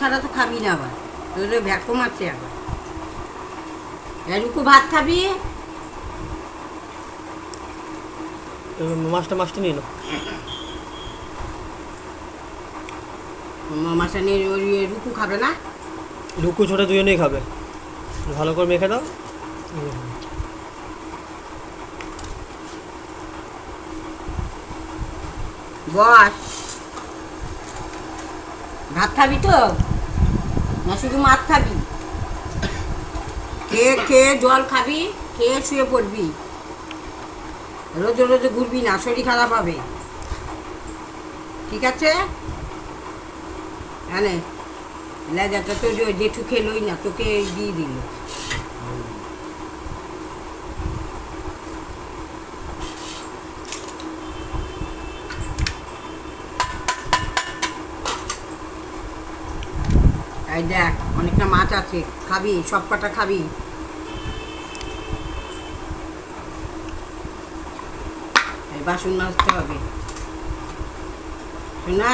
ছাড়া তো খাবি না আবার। তোদের ভ্যাকো মারছে আবার। এরকম ভাত খাবি? মাছটা মাছটা নিয়ে নাও। নিয়ে ওই রুকু খাবে না? লুকু ছোটো দুজনেই খাবে। ভালো করে মেখে দাও। বস। ভাত খাবি তো? না, শুধু মাছ খাবি। খেয়ে খেয়ে জল খাবি, খেয়ে শুয়ে পড়বি। রোজ রোজ ঘুরবি না, শরীর খারাপ হবে। ঠিক আছে? হ্যাঁ লেজাটা তো জেঠু খেলোই না, তোকে দিয়ে দিল। এই দেখ অনেকটা মাছ আছে খাবি সব কটা খাবি। বাসন মাজতে হবে। শোনা